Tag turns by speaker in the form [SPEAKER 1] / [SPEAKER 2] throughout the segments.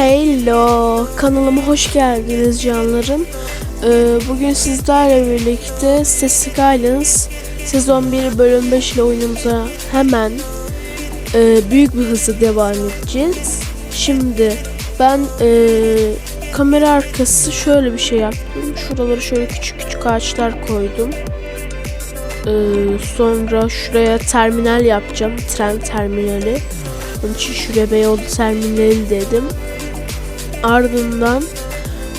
[SPEAKER 1] Hello, kanalıma hoş geldiniz canlarım. Ee, bugün sizlerle birlikte Static Islands sezon 1 bölüm 5 ile oyunumuza hemen e, büyük bir hızla devam edeceğiz. Şimdi ben e, kamera arkası şöyle bir şey yaptım. Şuraları şöyle küçük küçük ağaçlar koydum. Ee, sonra şuraya terminal yapacağım. Tren terminali. Onun için şuraya Beyoğlu terminali dedim. Ardından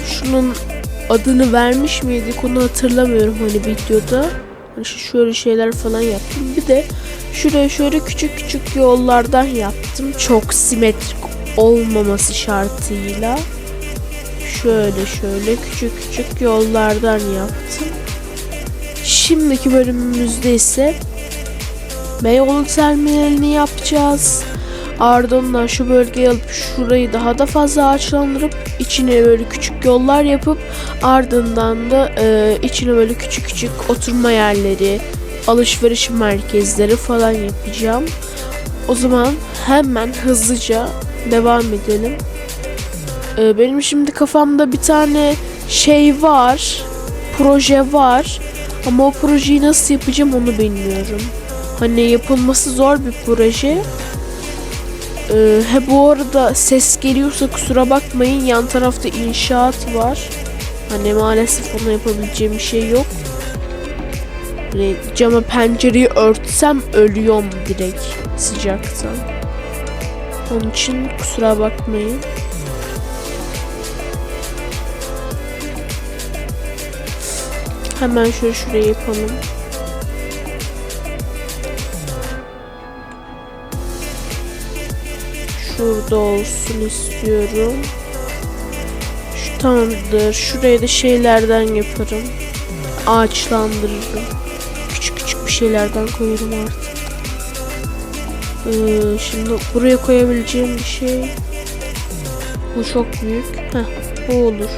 [SPEAKER 1] şunun adını vermiş miydik onu hatırlamıyorum hani videoda. Hani şöyle şeyler falan yaptım. Bir de şuraya şöyle küçük küçük yollardan yaptım. Çok simetrik olmaması şartıyla. Şöyle şöyle küçük küçük yollardan yaptım. Şimdiki bölümümüzde ise Beyoğlu terminalini yapacağız. Ardından şu bölgeyi alıp şurayı daha da fazla ağaçlandırıp içine böyle küçük yollar yapıp ardından da e, içine böyle küçük küçük oturma yerleri, alışveriş merkezleri falan yapacağım. O zaman hemen hızlıca devam edelim. E, benim şimdi kafamda bir tane şey var, proje var ama o projeyi nasıl yapacağım onu bilmiyorum. Hani yapılması zor bir proje. Ee, he bu arada ses geliyorsa kusura bakmayın yan tarafta inşaat var. Hani maalesef ona yapabileceğim bir şey yok. Hani cama pencereyi örtsem ölüyorum direkt sıcaktan. Onun için kusura bakmayın. Hemen şöyle şuraya yapalım. Şurada olsun istiyorum. Şu tamamdır. Şuraya da şeylerden yaparım. Ağaçlandırırım. Küçük küçük bir şeylerden koyarım artık. Ee, şimdi buraya koyabileceğim bir şey. Bu çok büyük. Heh, bu olur.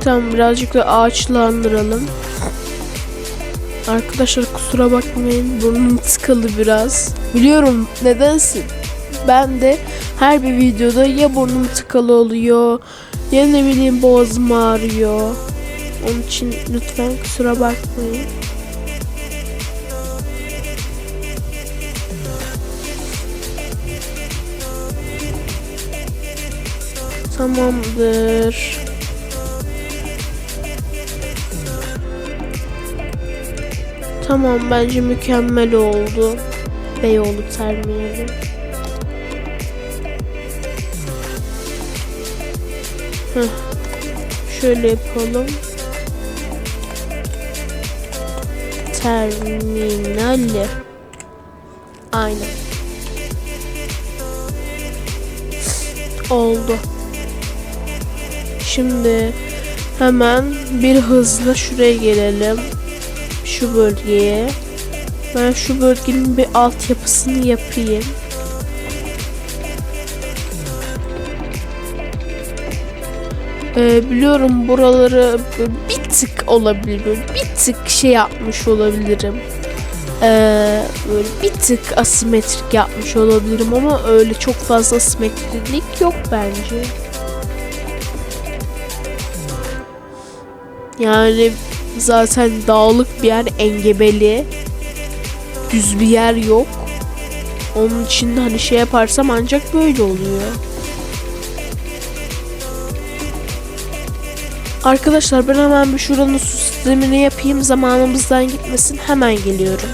[SPEAKER 1] Tamam birazcık da ağaçlandıralım. Arkadaşlar kusura bakmayın burnum tıkalı biraz. Biliyorum nedense ben de her bir videoda ya burnum tıkalı oluyor ya ne bileyim boğazım ağrıyor. Onun için lütfen kusura bakmayın. Tamamdır. Tamam bence mükemmel oldu. Beyoğlu terminali. Heh. Şöyle yapalım. Terminali. Aynen. Oldu. Şimdi hemen bir hızla şuraya gelelim şu bölgeye. Ben şu bölgenin bir altyapısını yapayım. Ee, biliyorum buraları bir tık olabilir. Bir tık şey yapmış olabilirim. Ee, böyle bir tık asimetrik yapmış olabilirim ama öyle çok fazla asimetriklik yok bence. Yani zaten dağlık bir yer engebeli. Düz bir yer yok. Onun için hani şey yaparsam ancak böyle oluyor. Arkadaşlar ben hemen bir şuranın su sistemini yapayım zamanımızdan gitmesin hemen geliyorum.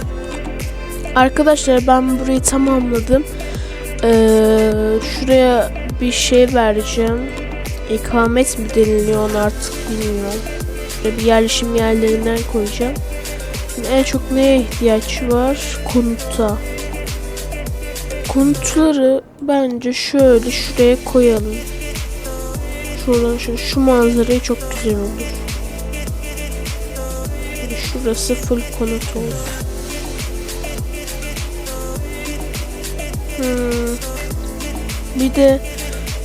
[SPEAKER 1] Arkadaşlar ben burayı tamamladım. Ee, şuraya bir şey vereceğim. İkamet mi deniliyor artık bilmiyorum. Şöyle bir yerleşim yerlerinden koyacağım. Şimdi en çok neye ihtiyaç var? Konuta. Konutları bence şöyle şuraya koyalım. Şuradan şöyle şu manzarayı çok güzel olur. Şurası full konut olsun. Hmm. Bir de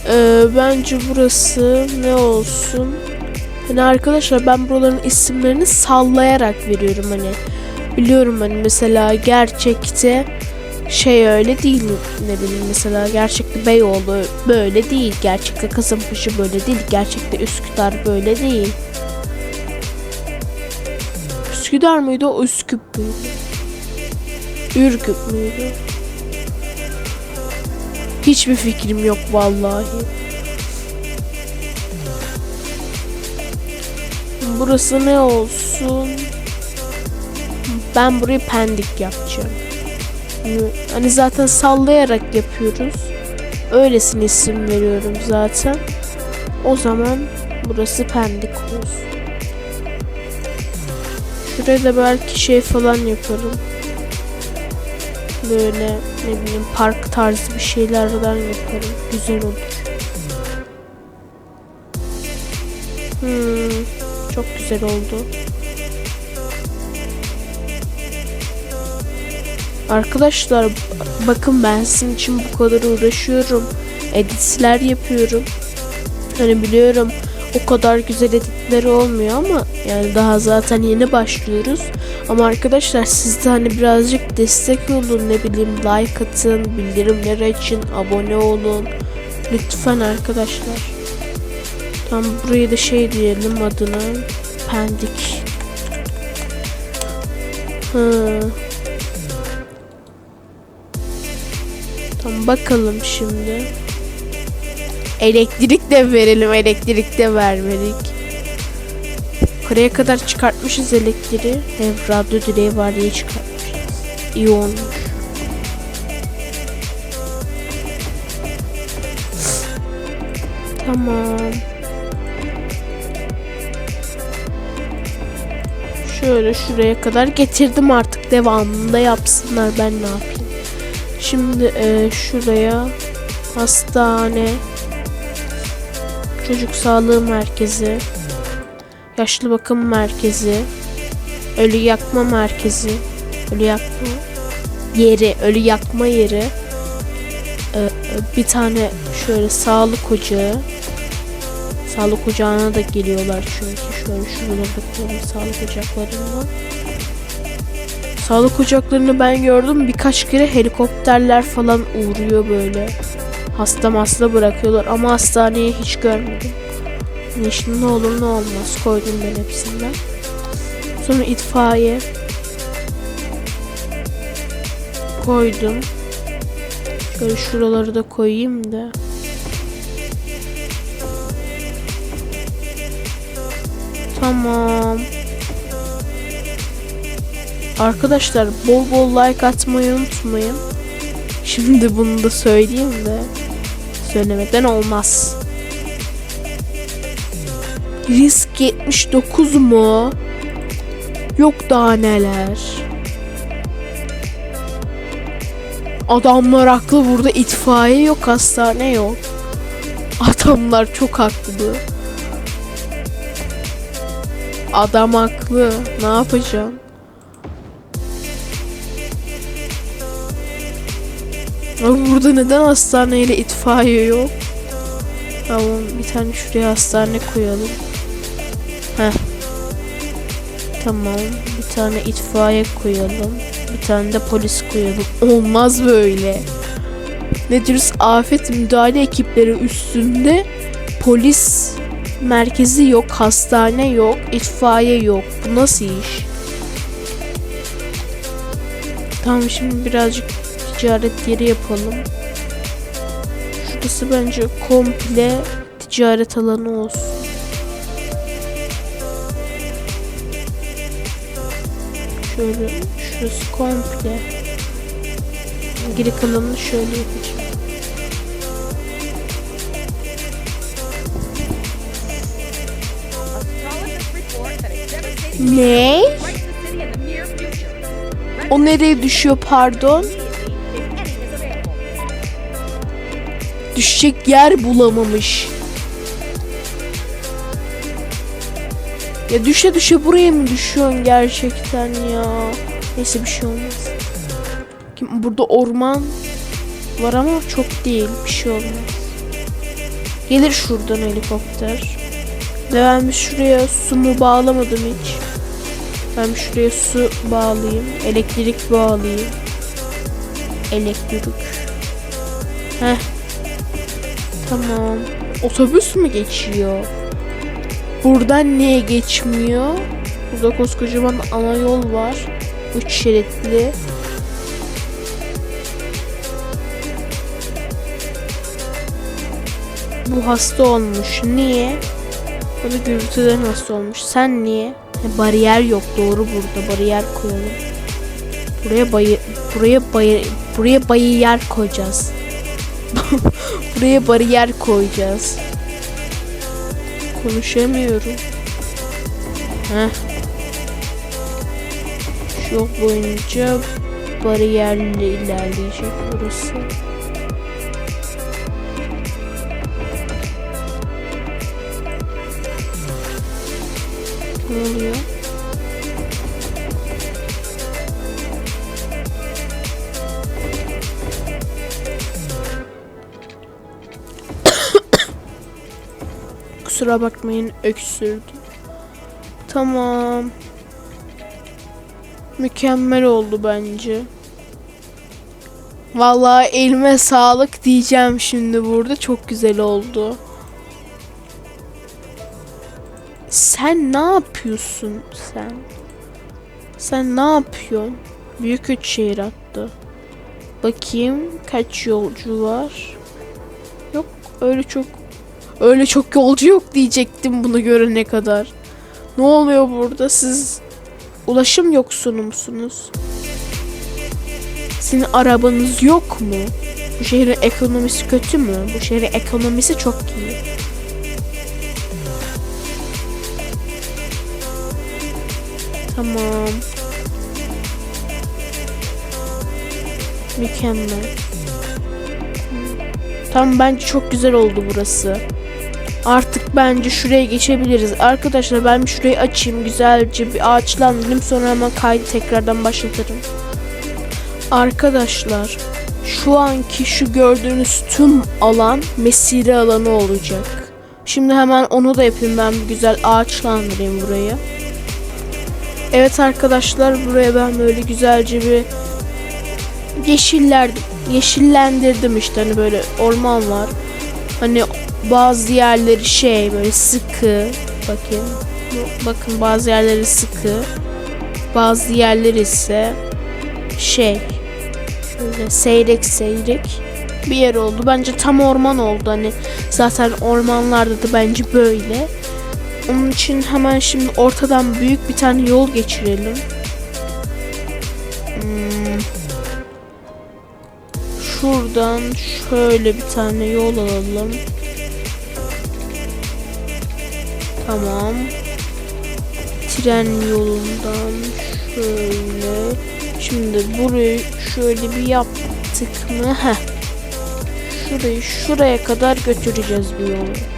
[SPEAKER 1] e, bence burası ne olsun? Hani arkadaşlar ben buraların isimlerini sallayarak veriyorum hani. Biliyorum hani mesela gerçekte şey öyle değil ne bileyim mesela gerçekte Beyoğlu böyle değil gerçekte Kasımpaşa böyle değil gerçekte Üsküdar böyle değil. Üsküdar mıydı o Üsküp müydü? Ürgüp müydü? Hiçbir fikrim yok vallahi burası ne olsun ben burayı pendik yapacağım Hani zaten sallayarak yapıyoruz. Öylesine isim veriyorum zaten. O zaman burası pendik olsun. Şuraya da belki şey falan yaparım. Böyle ne bileyim park tarzı bir şeylerden yaparım. Güzel olur. Hmm, çok güzel oldu. Arkadaşlar bakın ben sizin için bu kadar uğraşıyorum. Editler yapıyorum. Hani biliyorum o kadar güzel editleri olmuyor ama yani daha zaten yeni başlıyoruz. Ama arkadaşlar siz de hani birazcık destek olun ne bileyim like atın, bildirimleri açın, abone olun. Lütfen arkadaşlar. Tam buraya da şey diyelim adına. Pendik. Hı. Tamam bakalım şimdi. Elektrik de verelim. Elektrik de vermedik. Buraya kadar çıkartmışız elektriği. Hem radyo direği var diye çıkartmışız. İyi olmuş. Tamam. Şöyle şuraya kadar getirdim artık devamında yapsınlar ben ne yapayım. Şimdi e, şuraya hastane, çocuk sağlığı merkezi, yaşlı bakım merkezi, ölü yakma merkezi, ölü yakma yeri, ölü yakma yeri, e, bir tane şöyle sağlık ocağı, sağlık ocağına da geliyorlar çünkü şöyle şurada bakıyorum sağlık ocaklarından. Sağlık ocaklarını ben gördüm. Birkaç kere helikopterler falan uğruyor böyle. Hasta hasta bırakıyorlar ama hastaneye hiç görmedim. Yani şimdi ne olur ne olmaz koydum ben hepsinden. Sonra itfaiye koydum. Şöyle şuraları da koyayım da. Tamam. Arkadaşlar bol bol like atmayı unutmayın. Şimdi bunu da söyleyeyim de söylemeden olmaz. Risk 79 mu? Yok daha neler. Adamlar haklı burada itfaiye yok hastane yok. Adamlar çok haklı. Adam haklı. Ne yapacağım? Abi burada neden hastaneyle itfaiye yok? Tamam bir tane şuraya hastane koyalım. Heh. Tamam bir tane itfaiye koyalım. Bir tane de polis koyalım. Olmaz böyle. Ne diyoruz? Afet müdahale ekipleri üstünde polis merkezi yok, hastane yok, itfaiye yok. Bu nasıl iş? Tamam şimdi birazcık ticaret yeri yapalım. Şurası bence komple ticaret alanı olsun. Şöyle şurası komple. Geri kalanını şöyle yapacağım. Ne? O nereye düşüyor pardon? Düşecek yer bulamamış. Ya düşe düşe buraya mı düşüyorsun gerçekten ya? Neyse bir şey olmaz. Kim burada orman var ama çok değil. Bir şey olmaz. Gelir şuradan helikopter. Ve ben şuraya su mu bağlamadım hiç. Ben şuraya su bağlayayım. Elektrik bağlayayım. Elektrik. Heh. Tamam. Otobüs mü geçiyor? Buradan niye geçmiyor? Burada koskocaman ana yol var. Üç şeritli. Bu hasta olmuş. Niye? O da gürültüden hasta olmuş. Sen niye? Bariyer yok doğru burada. Bariyer koyalım. Buraya bayı buraya bayı buraya bariyer koyacağız. buraya bariyer koyacağız. Konuşamıyorum. Heh. Şu boyunca bariyerle ilerleyecek burası. Ne? Kusura bakmayın öksürdüm. Tamam. Mükemmel oldu bence. Vallahi elime sağlık diyeceğim şimdi burada. Çok güzel oldu. Sen ne yapıyorsun sen? Sen ne yapıyorsun? Büyük üç şehir attı. Bakayım kaç yolcu var? Yok öyle çok öyle çok yolcu yok diyecektim bunu görene kadar. Ne oluyor burada? Siz ulaşım yoksunu musunuz? Sizin arabanız yok mu? Bu şehrin ekonomisi kötü mü? Bu şehrin ekonomisi çok iyi. Tamam. Mükemmel. Tamam bence çok güzel oldu burası. Artık bence şuraya geçebiliriz. Arkadaşlar ben bir şurayı açayım. Güzelce bir ağaçlandırayım. Sonra hemen kaydı tekrardan başlatırım. Arkadaşlar şu anki şu gördüğünüz tüm alan mesire alanı olacak. Şimdi hemen onu da yapayım ben bir güzel ağaçlandırayım burayı. Evet arkadaşlar buraya ben böyle güzelce bir yeşiller yeşillendirdim işte hani böyle orman var. Hani bazı yerleri şey böyle sıkı bakın bakın bazı yerleri sıkı bazı yerleri ise şey şöyle seyrek seyrek bir yer oldu. Bence tam orman oldu hani zaten ormanlarda da bence böyle. Onun için hemen şimdi ortadan büyük bir tane yol geçirelim. Hmm. Şuradan şöyle bir tane yol alalım. Tamam. Tren yolundan şöyle. Şimdi burayı şöyle bir yaptık mı? Heh. Şurayı şuraya kadar götüreceğiz bu yolu.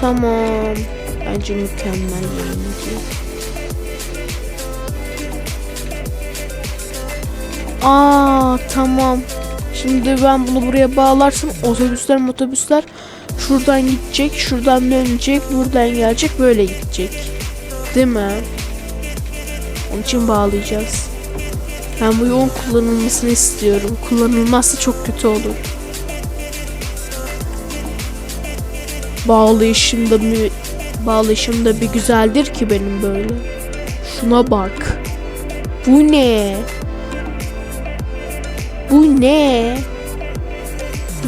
[SPEAKER 1] Tamam. Bence mükemmel benimki. Aa tamam. Şimdi ben bunu buraya bağlarsam otobüsler otobüsler şuradan gidecek, şuradan dönecek, buradan gelecek, böyle gidecek. Değil mi? Onun için bağlayacağız. Ben bu yolun kullanılmasını istiyorum. Kullanılmazsa çok kötü olur. Bağlayışım da bir bağlayışım da bir güzeldir ki benim böyle. Şuna bak. Bu ne? Bu ne?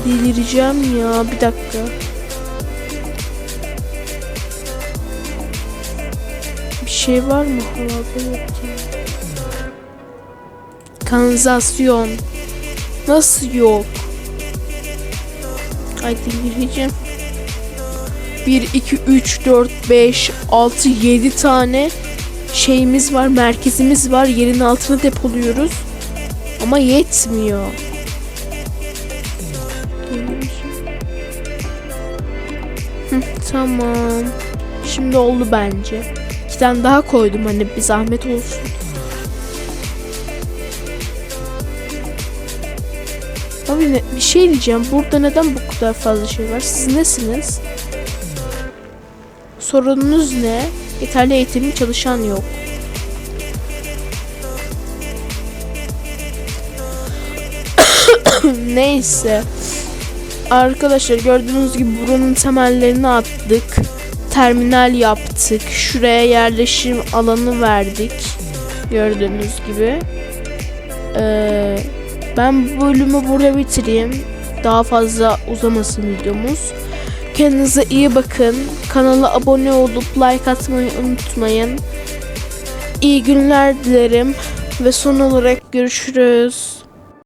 [SPEAKER 1] Delireceğim ya. Bir dakika. Bir şey var mı havada. Kanalizasyon. Nasıl yok? Ay delireceğim. 1, 2, 3, 4, 5, 6, 7 tane şeyimiz var, merkezimiz var. Yerin altına depoluyoruz. Ama yetmiyor. Tamam. Şimdi oldu bence. İki tane daha koydum hani bir zahmet olsun. Abi ne, bir şey diyeceğim. Burada neden bu kadar fazla şey var? Siz nesiniz? sorununuz ne? Yeterli eğitimli çalışan yok. Neyse. Arkadaşlar gördüğünüz gibi buranın temellerini attık. Terminal yaptık. Şuraya yerleşim alanı verdik. Gördüğünüz gibi. Ee, ben bu bölümü burada bitireyim. Daha fazla uzamasın videomuz. Kendinize iyi bakın. Kanala abone olup like atmayı unutmayın. İyi günler dilerim. Ve son olarak görüşürüz.